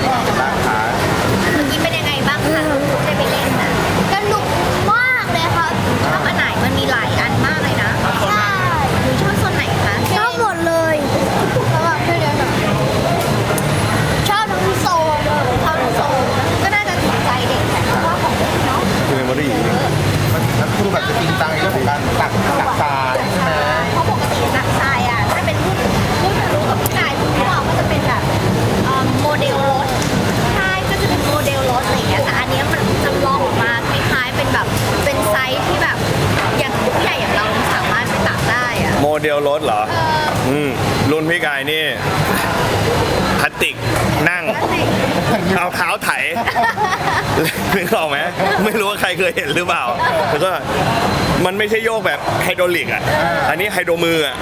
Yeah. อะโมเดลรถเหรอเอออืมรุ่นพี่กายนี่พลาสติกนั่งนั่นสิเอาเท้าไถ นึกออกไหมไม่รู้ว่าใครเคยเห็นหรือเปล่า แล้วก็มันไม่ใช่โยกแบบไฮดรอลิกอะ อันนี้ไฮโดรมืออะ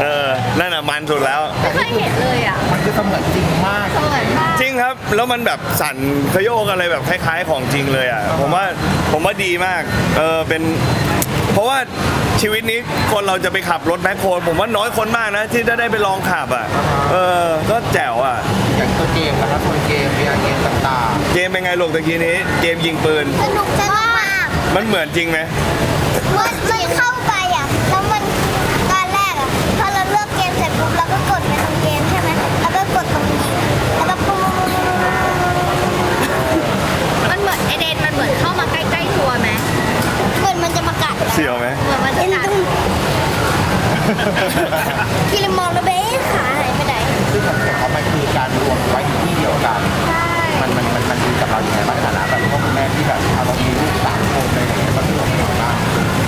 เออ นั่นอะมันสุดแล้ว ไม่เคยเห็นเลยอะมันคือเสมือนจริงมากเสมือนมากจริงครับ แล้วมันแบบสั่นขยโยกอะไรแบบคล้าย ๆ ของจริงเลยอะ ผมว่าผมว่าดีมาก เออเป็น เพราะว่าชีวิตนี้คนเราจะไปขับรถแมคโครผมว่าน้อยคนมากนะ ที่จะได้ไปลองขับอะ เออ ก็แจ๋วอะ อย่างตัวเกมนะครับตัวเกม VR เกมต่างเกมเป็นไงลูกตะกี้นี้ เกมยิงปืนสนุกสนุกมากมันเหมือนจริงไหม มันมันเข้าไปอะ แล้วมันตอนแรกอะ พอเราเลือกเกมเสร็จปุ๊บเราก็กดไปตรง ยวไหมเหมือนมันจะเอ็นกัดตุ้มกินมองแล้วเบ๊ขาหายไปไหนๆซึ่งของเขามันคือการรวมไว้อยู่ที่เดียวกัน ใช่ มันมันมันมันดีกับเราอย่างไรบ้างในฐานะแบบพ่อคุณแม่ที่แบบเอาเรามีลูกสามคนอะไรอย่างเงี้ยมันเป็นยังไงบ้าง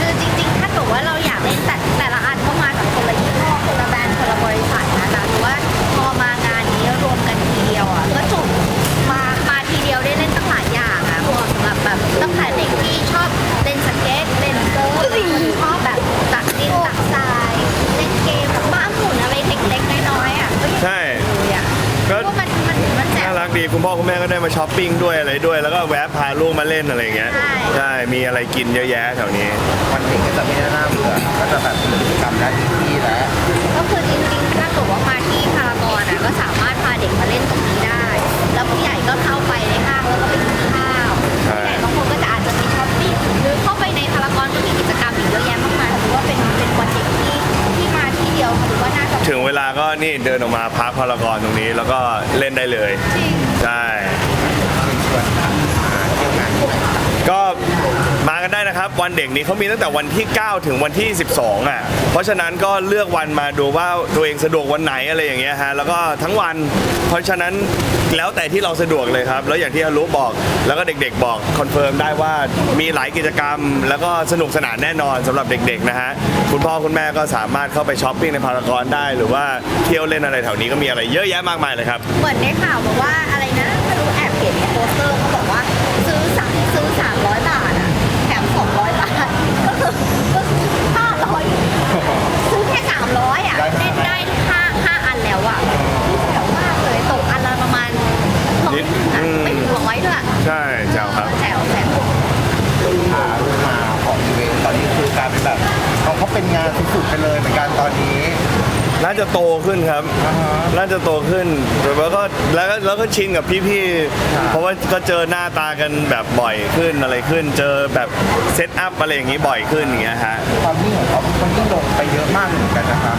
คือจริงๆ ถ้าเกิดว่าเราอยากเล่นแต่แต่ละอันก็มาจากคนละยี่ห้อคนละแบรนด์คนละบริษัทนะแต่หรือว่าพอมางานนี้รวมกันทีเดียวอะก็จุมามาทีเดียวได้เล่นตั้งหลายอย่างอะเหมาะสำหรับแบบตั้งแต่เด็กที่ชอบ ม่ก็ได้มาช้อปปิ้งด้วยอะไรด้วย แล้วก็แวะพาลูกมาเล่นอะไรอย่างเงี้ยใช่ใช่มีอะไรกินเยอะแยะแถวนี้ วันเด็กก็จะไม่ได้น่าเบื่อก็จะแบบมีกิจกรรมได้ทุกที่แล้วก็คือจริงๆ ถ้าเกิดว่ามาที่พารากอนอะก็สามารถพาเด็กมาเล่นตรงนี้ได้ แล้วผู้ใหญ่ก็เข้าไปในห้างแล้วก็ไปกินข้าวใช่ผู้ใหญ่บางคนก็จะอาจจะมีช้อปปิ้งหรือเข้าไปในพารากอนก็มีกิจกรรมอีกเยอะแยะมากมายถือว่าเป็น นี่เดินออกมาพักพารากอนตรงนี้ แล้วก็เล่นได้เลยจริงใช่ชวนมาเก็มากันได้นะครับ วันเด็กนี้เขามีตั้งแต่วันที่ 9 ถึงวันที่ 12 อะ เพราะฉะนั้นก็เลือกวันมาดูว่าตัวเองสะดวกวันไหนอะไรอย่างเงี้ยฮะแล้วก็ทั้งวัน เพราะฉะนั้นแล้วแต่ที่เราสะดวกเลยครับ แล้วอย่างที่ฮารุบอกแล้วก็เด็กๆบอกคอนเฟิร์มได้ว่ามีหลายกิจกรรม แล้วก็สนุกสนานแน่นอนสำหรับเด็กๆนะฮะคุณพ่อคุณแม่ก็สามารถเข้าไปช้อปปิ้งในพารากอนได้ หรือว่าเที่ยวเล่นอะไรแถวนี้ก็มีอะไรเยอะแยะมากมายเลยครับ เหมือนได้ข่าวบอกว่าอะไรนะไม่รู้แอบเห็นในโปสเตอร์เขาบอกว่าซื้อสามซื้อสามร้อยบาทอะแถมสองร้อยบาทก็คือก็คือห้าร้อยซื้อแค่สามร้อยอะเล่นได้ห้าห้าอันแล้วอะเจ๋วมากเลยตกอันละประมาณร้อยหนึ่งอะไม่ถึงร้อยด้วย ใช่เจ้าครับแจ๋วแจ๋วพาลูกมาออกอีเวนต์ตอนนี้คือการเป็นแบบเขาเขาเป็นงานสุดๆไปเลยเหมือนกันตอนนี้น่าจะโตขึ้นครับอ่าฮะ น่าจะโตขึ้นแล้วก็แล้วก็แล้วก็ชินกับพี่ครับๆเพราะว่าก็เจอหน้าตากันแบบบ่อยขึ้นอะไรขึ้น เจอแบบเซตอัพอะไรอย่างนี้บ่อยขึ้นอย่างเงี้ยฮะ ความนิ่งของเขาเป็นคนที่ลงไปเยอะมากเหมือนกันนะครับ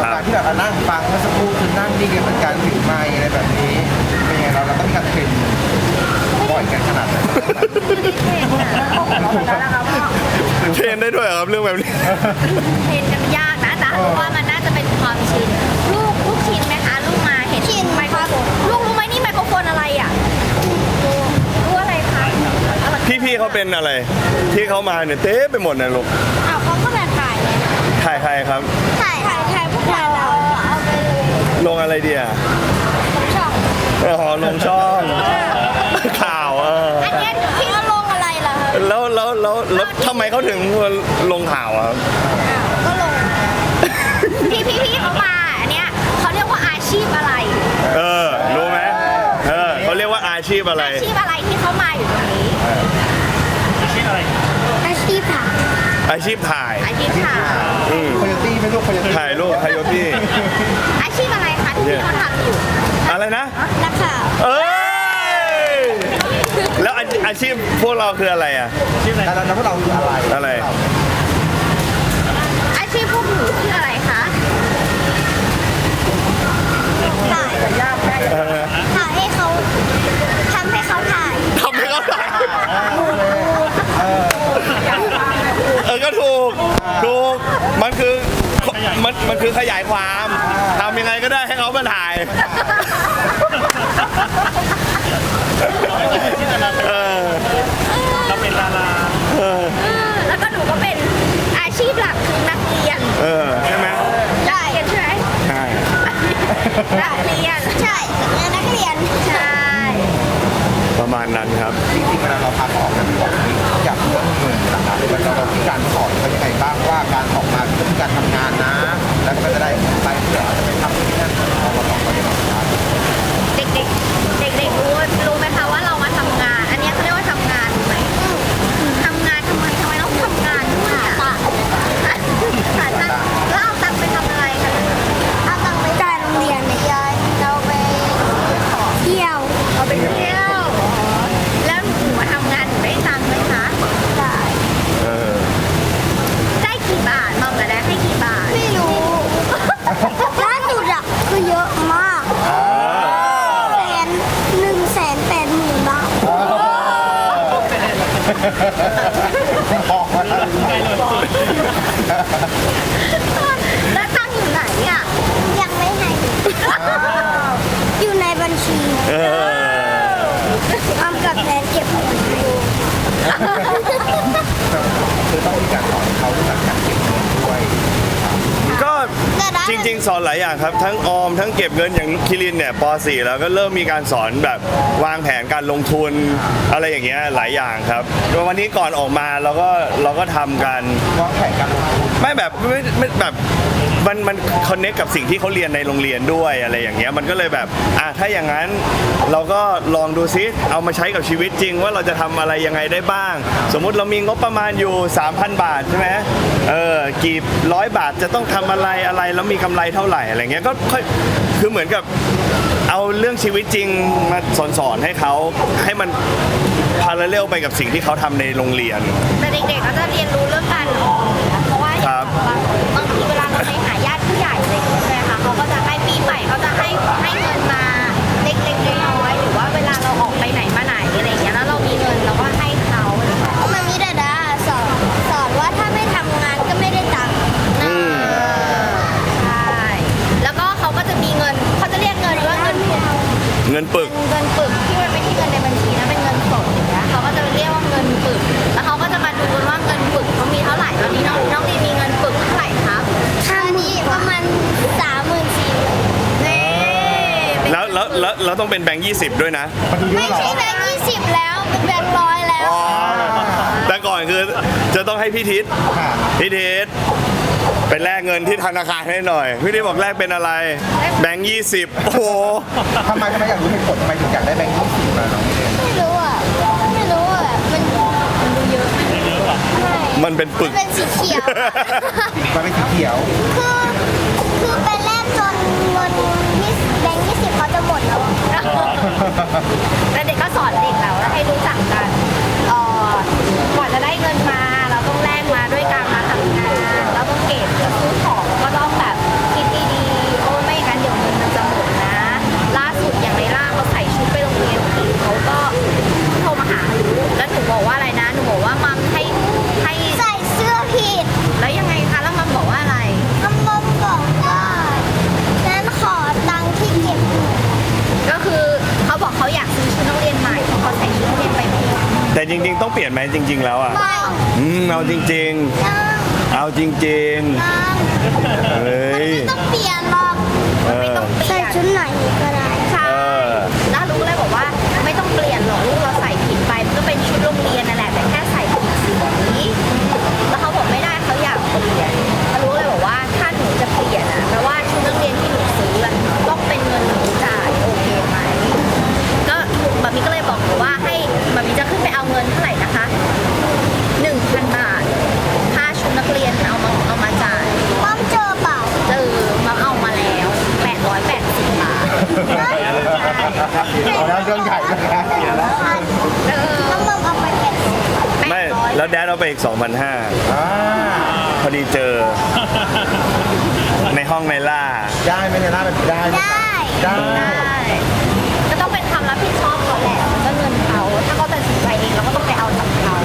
ครับการที่แบบนั่งฟังเมื่อสักครู่คือนั่งดีกันเหมือนกันถือไมค์อะไรแบบนี้เป็นไงเราเราต้องมีการเทรน บ่อยกันขนาดไหนเทรนได้ด้วยเหรอครับเรื่องแบบนี้ เห็นกันยากนะแต่รู้ว่ามันน่าจะเป็นความชินลูกลูกชินไหมคะลูกมาเห็นชินไมโครโฟนลูกรู้ไหมนี่ไมโครโฟนอะไรอะรู้รู้อะไรคะอะไรพี่ๆเขาเป็นอะไร ที่เขามาเนี่ยเต้ไปหมดนะลูกอ้าวเขาก็แบบถ่ายไงถ่ายใครครับ ถ่ายถ่ายถ่ายพวกเราเอาไปเลยลงอะไรดีอะช่องอ๋อลงช่อง ทำไมเขาถึงลงข่าวอะครับอ้าวก็ลงพี่พี่พี่เขามาอันเนี้ยเขาเรียกว่าอาชีพอะไร เออ รู้ไหมเออเขาเรียกว่าอาชีพอะไร อาชีพอะไรที่เขามาอยู่ตรงนี้ อาชีพถ่ายอาชีพถ่าย อาชีพข่าวอืมโคโยตี้ไม่รู้โคโยตี้ถ่ายรูปไคโยตี้อาชีพอะไรคะที่พี่เขาทำอยู่ อะไรนะนักข่าว เอ ชีอาชีพพวกเราคืออะไรอะ แล้วแล้วพวกเราคืออะไรอะไร อาชีพพวกหนูคืออะไรคะถ่ายถ่ายให้เขาทำให้เขาถ่ายทำให้เขาถ่ายเออก็ถูกถูกมันคือมันมันคือขยายความทำยังไงก็ได้ให้เขามาถ่าย เออเออแล้วก็หนูก็เป็นอาชีพหลักคือนักเรียนเออใช่ไหมนักเรียนใช่ไหมใช่นักเรียนใช่นักเรียนใช่ประมาณนั้นครับจริงๆเวลาเราพาเขาออกกันบอกนี้อยากเรื่องเงินนะครับเวลาเราที่การสอนเขายังไงบ้างว่าการออกมาคือการทำงานนะ แล้วก็จะได้ไปเพื่อจะไปทำที่นั่นเราเราบอกเขายังไงบ้าง เด็กๆ เด็กๆรู้รู้ไหมคะว่าเรามาทำงาน อันเนี้ยเขาเรียกว่าทำงานถูกไหมทำงานทำไมทำไมต้องทำงานด้วยอะหาตังค์แล้วเอาตังค์ไปทำอะไรคะลูก เอาตังค์ไปจ่ายโรงเรียนเนี่ยยายเราไปเที่ยว เอาไปเที่ยวแล้วหนูมาทำงานหนูได้ตังค์ไหมคะ ได้ เออ ได้กี่บาทมองกันได้ให้กี่บาท ไม่รู้ล่าสุดอะคือเยอะมากแสนหนึ่งแสนแปดหมื่นบาท บอกว่า แล้วตังค์อยู่ไหนอะ ยังไม่ให้อยู่ในบัญชี เออ ออมกับแฟนเก็บเงินอยู่ คือต้องมีการสอนเขาเรื่องการเก็บเงินด้วยก็จริง ๆ สอนหลายอย่างครับ ทั้งออมทั้งเก็บเงินอย่างคิรินเนี่ยป .4 แล้วก็เริ่มมีการสอนแบบวางแผนการลงทุนอะไรอย่างเงี้ยหลายอย่างครับโดยวันนี้ก่อนออกมาเราก็เราก็ทำกัน วางแผนการลงทุนไม่แบบไม่ไม่แบบมันมันคอนเนคกับสิ่งที่เขาเรียนในโรงเรียนด้วยอะไรอย่างเงี้ยมันก็เลยแบบอะถ้าอย่างนั้นเราก็ลองดูซิเอามาใช้กับชีวิตจริง ว่าเราจะทำอะไรยังไงได้บ้าง สมมุติเรามีงบประมาณอยู่ 3,000 บาทใช่ไหมเออกี่ร้อยบาทจะต้องทำอะไรอะไรแล้วมีกำไรเท่าไหร่อะไรเงี้ยก็ค่อยคือเหมือนกับเอาเรื่องชีวิตจริงมาสอนสอนให้เขาให้มันพาราเรลไปกับสิ่งที่เขาทำในโรงเรียน แต่เด็กๆก็จะเรียนรู้เรื่องก แล้วแล้วแล้วแล้วต้องเป็นแบงค์ยี่สิบด้วยนะมันดูเยไม่อะเหรใช่อแบงค์ยี่สิบแล้ว เป็นแบงค์ร้อยแล้ว แต่ก่อนคือจะต้องให้พี่ทิศค่ะพี่ทิศไปแลกเงินที่ธนาคารให้หน่อย พี่ทิศบอกแลกเป็นอะไร แบงค์ยี่สิบโอ้โหทำไมทำไมอยากรู้เหตุผลทำไมถึงอยากได้แบงค์ยี่สิบมาน้องเรียนไม่รู้อะ ไม่รู้อะมันมันดูเยอะใช่มันเป็นปึก เป็นสีเขียวอะ มันเป็นสีเขียว คือ แต่เด็กก็สอนเด็กแล้วให้รู้จัก แต่จริง ๆ ต้องเปลี่ยนไหมจริง ๆ แล้วอะไม่อืมเอาจริงนั่งๆเอาจริงนั่งๆ เฮ้ย ไม่ต้องเปลี่ยนหรอกเออใส่ชุดไหนก็ได้ ใช่ เออ แล้วรู้เลยบอกว่าไม่ต้องเปลี่ยนหรอกลูกเราใส่ผิดไปมันก็เป็นชุดโรงเรียนนั่นแหละแต่แค่ใส่ผิดสีแล้วเขาบอกไม่ได้เขาอยากเปลี่ยนเขารู้เลยบอกว่าถ้าหนูจะเปลี่ยนอะแปลว่าชุดนักเรียนที่หนูซื้ออะต้องเป็นเงินหนูจ่ายโอเคไหมก็บัมมี่ก็เลยบอกหนูว่าให้บัมมี่จะขึ้นไปเอาเงินเท่าไหร่นะคะหนึ่งพันบาทค่าชุดนักเรียนเอามาเอามาจ่าย ป้อมเจอเปล่า เจอมาเอามาแล้ว800 800 แล้วแดดเอาไปอีก 2,500อ่าพอดีเจอ ในห้องในล่า ได้ไหมเนี่ยน่าเป็นไปได้ไหมได้ได้ได้ ก็ต้องเป็นความรับผิดชอบเขาแหละมันก็เงินเขาถ้าเขาตัดสินใจเองเราก็ต้องไปเอาจากเขา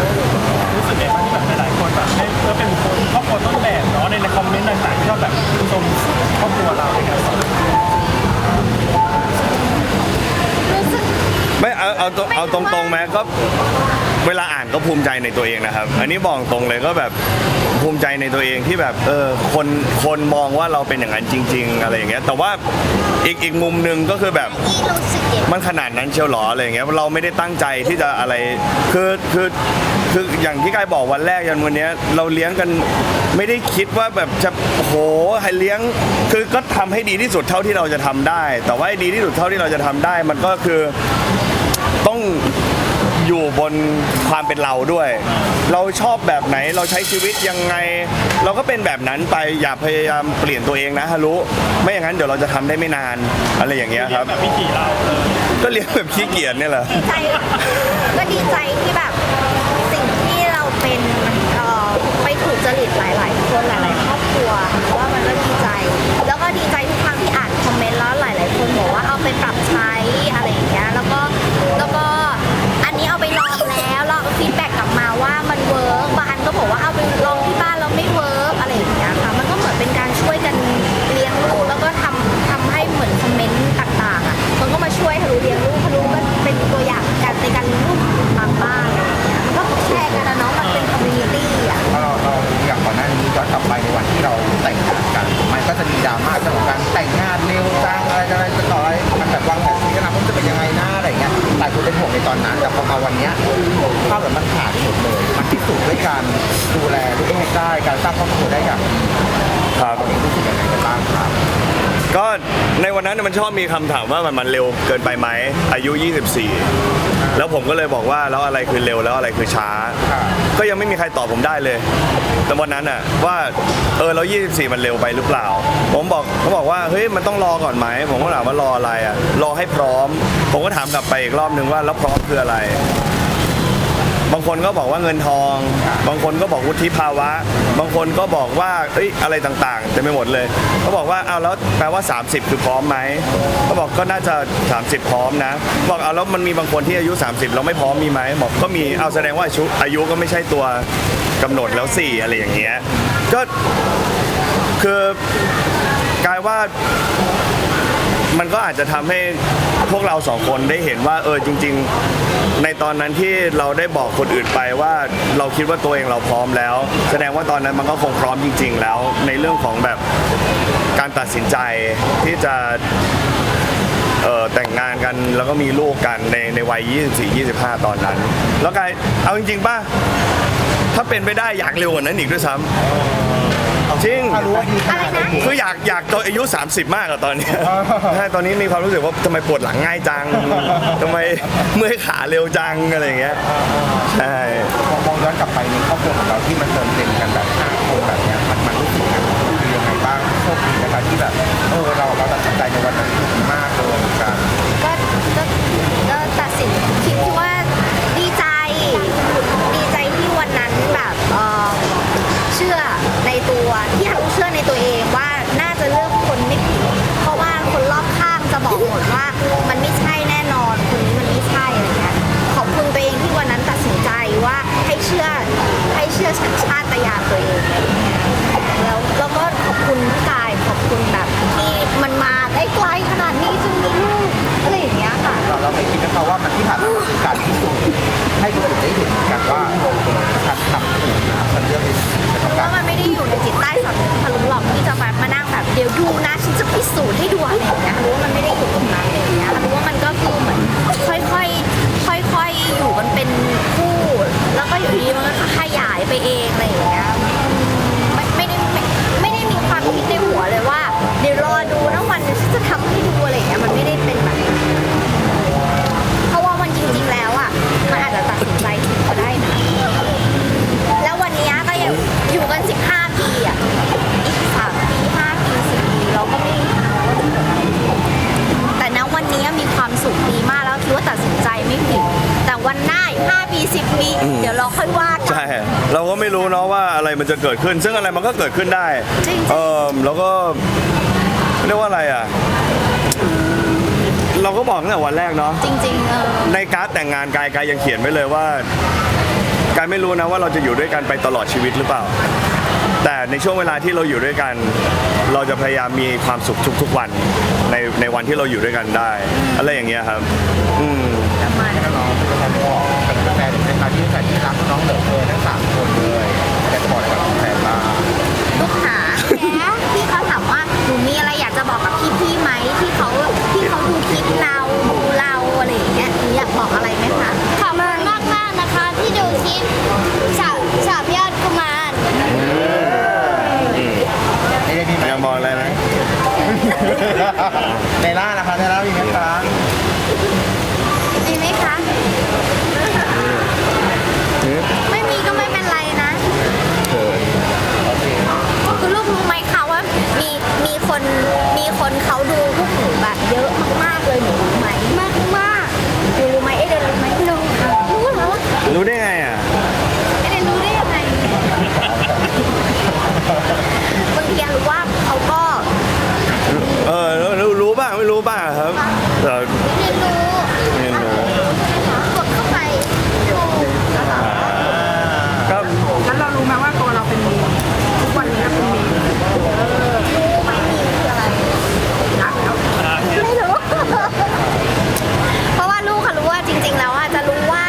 รู้สึกไงบ้างที่แบบหลายๆคนแบบให้เพื่อเป็นคนครอบครัวต้นแบบเนาะในคอมเมนต์ต่างๆที่ชอบแบบชมครอบครัวเราในการสอนรู้สึก ไม่เอาเอาตรงเอาตรงๆไหมก็ เวลาอ่านก็ภูมิใจในตัวเองนะครับ อันนี้บอกตรงเลยก็แบบภูมิใจในตัวเองที่แบบเออคนคนมองว่าเราเป็นอย่างนั้นจริง ๆ อะไรอย่างเงี้ยแต่ว่าอีกอีกมุมหนึ่งก็คือแบบ ที่รู้สึกอย่างมันขนาดนั้นเชียวหรออะไรอย่างเงี้ยเราไม่ได้ตั้งใจที่จะอะไรคือคือคืออย่างที่กายบอกวันแรกยันวันเนี้ยเราเลี้ยงกันไม่ได้คิดว่าแบบจะโอ้โหให้เลี้ยง คือก็ทำให้ดีที่สุดเท่าที่เราจะทำได้ แต่ว่าให้ดีที่สุดเท่าที่เราจะทำได้ มันก็คือต้อง อยู่บนความเป็นเราด้วย เราชอบแบบไหนเราใช้ชีวิตยังไง เราก็เป็นแบบนั้นไปอย่าพยายามเปลี่ยนตัวเองนะฮารุไม่อย่างนั้นเดี๋ยวเราจะทำได้ไม่นานอะไรอย่างเงี้ยครับ แบบวิธีเราเออก็เลี้ยงแบบขี้เกียจเนี่ยแหละ ดีใจก็ดีใจที่แบบสิ่งที่เราเป็นเอ่อไปถูกจริตหลาย ๆ คนหลาย ๆ ครอบครัวว่ามันก็ดีใจ แล้วก็ดีใจทุกครั้งที่อ่านคอมเมนต์แล้วหลาย ๆ คนบอกว่าเอาไปปรับใช้อะไร หลายคนเป็นห่วงในตอนนั้น แต่พอมาวันเนี้ยภาพแบบมันขาดหมดเลย มันพิสูจน์ด้วยการดูแลลูกได้ การสร้างครอบครัวได้อย่างดีครับตอนนี้รู้สึกยังไงกันบ้างครับ ก็ในวันนั้นมันชอบมีคำถามว่ามันมันเร็วเกินไปไหมอายุ 24 แล้วผมก็เลยบอกว่าแล้วอะไรคือเร็วแล้วอะไรคือช้า ก็ยังไม่มีใครตอบผมได้เลยแต่วันนั้นอะว่าเออเรา24 มันเร็วไปหรือเปล่า ผมบอกเขาบอกว่าเฮ้ยมันต้องรอก่อนไหมผมก็ถามว่ารออะไรอะรอให้พร้อม ผมก็ถามกลับไปอีกรอบนึงว่าแล้วพร้อมคืออะไร บางคนก็บอกว่าเงินทอง บางคนก็บอกวุฒิภาวะ บางคนก็บอกว่าเอ้ยอะไรต่างๆเต็มไปหมดเลยเขาบอกว่าเอาแล้วแปลว่า 30 คือพร้อมไหมเขาบอกก็น่าจะ 30 พร้อมนะ บอกเอาแล้วมันมีบางคนที่อายุ 30 เราไม่พร้อมมีไหมบอกก็มีเอาแสดงว่าอายุอายุก็ไม่ใช่ตัวกำหนดแล้วสี่อะไรอย่างเงี้ยก็คือกลายว่ามันก็อาจจะทำให้พวกเราสองคนได้เห็นว่าเออจริง ๆ ในตอนนั้นที่เราได้บอกคนอื่นไปว่าเราคิดว่าตัวเองเราพร้อมแล้ว แสดงว่าตอนนั้นมันก็คงพร้อมจริง ๆ แล้ว ในเรื่องของแบบการตัดสินใจที่จะแต่งงานกันแล้วก็มีลูกกันในในวัย 24-25 ตอนนั้น แล้วกายเอาจริงๆป่ะ ถ้าเป็นไปได้อยากเร็วกว่านั้นอีกด้วยซ้ำ จริง ถ้ารู้ว่าดีขนาดไหนคืออยากอยากตัวอายุ 30 มากอะตอนเนี้ยอ่าใช่ตอนนี้มีความรู้สึกว่าทำไมปวดหลังง่ายจังทำไมเมื่อยขาเร็วจังอะไรอย่างเงี้ยใช่ มองมองย้อนกลับไปในครอบครัวของเราที่มันเติมเต็มกันแบบห้าคนแบบเนี้ยมันมันรู้สึกยังไงคือยังไงบ้างโชคดีนะคะที่แบบเออเราเราตัดสินใจในวันนั้นถูกมากเลยเหมือน ดูนะฉันจะพิสูจน์ให้ดูอะไรอย่างเงี้ยรู้ว่ามันไม่ได้อยู่ตรงนั้นอะไรอย่างเงี้ยรู้ว่ามันก็คือเหมือนค่อยค่อยค่อยค่อยอยู่มันเป็นคู่ แล้วก็อยู่ดีมันก็ขยายไปเองอะไร มันจะเกิดขึ้น ซึ่งอะไรมันก็เกิดขึ้นได้ จริงๆ เออแล้วก็เรียกว่าอะไรอะ เราก็บอกตั้งแต่วันแรกเนาะ จริงๆเออในการ์ดแต่งงานกายกายยังเขียนไว้เลยว่า กายไม่รู้นะว่าเราจะอยู่ด้วยกันไปตลอดชีวิตหรือเปล่า แต่ในช่วงเวลาที่เราอยู่ด้วยกัน เราจะพยายามมีความสุขทุกๆวันในในวันที่เราอยู่ด้วยกันได้ อะไรอย่างเงี้ยครับ อืมประมาณให้น้องๆเป็นแฟนบอกเป็นแฟนเป็นแฟนที่แฟนที่รักน้องเหลือเกินทั้งสามคนเลยแต่จะ บอกอะไรกับแฟนบ้างลูกหาพี่เขาถามว่าหนูมีอะไรอยากจะบอกกับพี่ๆไหมที่เขาที่เขาดูคลิปเราดูเราอะไรอย่างเงี้ยหนูอยากบอกอะไรไหมคะ ขอบคุณมากมากๆนะคะที่ดูคลิปสาวสาวยอดกุมารไม่ได้มีไหมอยากบอกอะไรไหม ในล่านะคะในล่ามีไหมคะ คนเขาดูพวกหนูแบบเยอะมากๆเลยหนูรู้ไหมมากมากๆหนูรู้ไหมเอเดนรู้ไหมรู้ค่ะรู้เหรอรู้ได้ไงอะ เอเดนรู้ได้ยังไงบางทีอะรู้ว่าเขาก็ เออรู้รู้บ้างไม่รู้บ้างครับแต่ เรียนรู้ เรียนรู้ กดเข้าไปดู ก็ แล้วเรารู้ไหมว่าตัวเราเป็นมีทุกวันนี้เราเป็นมี รู้ไหมมีคืออะไร นักแล้ว ไม่รู้ เพราะว่าลูกค่ะรู้ว่าจริง ๆ แล้วอะจะรู้ว่า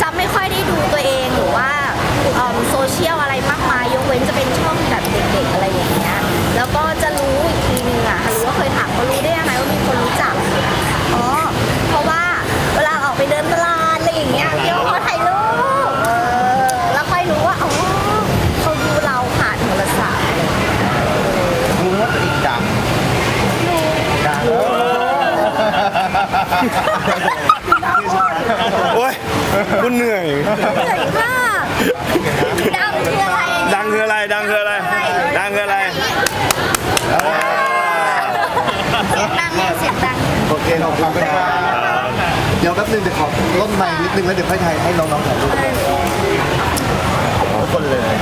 จะไม่ค่อยได้ดูตัวเองหรือว่าเอิ่มโซเชียลอะไรมากมายยกเว้นจะเป็นช่องแบบเด็กๆอะไรอย่างเงี้ย แล้วก็จะรู้อีกทีนึงอะค่ะรู้ว่าเคยถามเขารู้ได้ยังไงว่ามีคนรู้จัก อ๋อ เพราะว่าเวลาออกไปเดินตลาดอะไรอย่างเงี้ยเดี๋ยวเขาถ่ายรูปเออแล้วค่อยรู้ว่า อ๋อเขาดูเราผ่านโทรศัพท์ รู้ว่าตัวเองดังดัง โอ๊ยคุณเหนื่อย เหนื่อยมากดังคืออะไรดังคืออะไร ดังคืออะไร ดังคืออะไรเสียงดังเนี่ยเสียงดังโอเคขอบคุณครับเดี๋ยวแป๊บนึงเดี๋ยวขอลดไมค์นิดนึงแล้วเดี๋ยวค่อยถ่ายให้น้องๆถ่ายรูปทุกคนเลย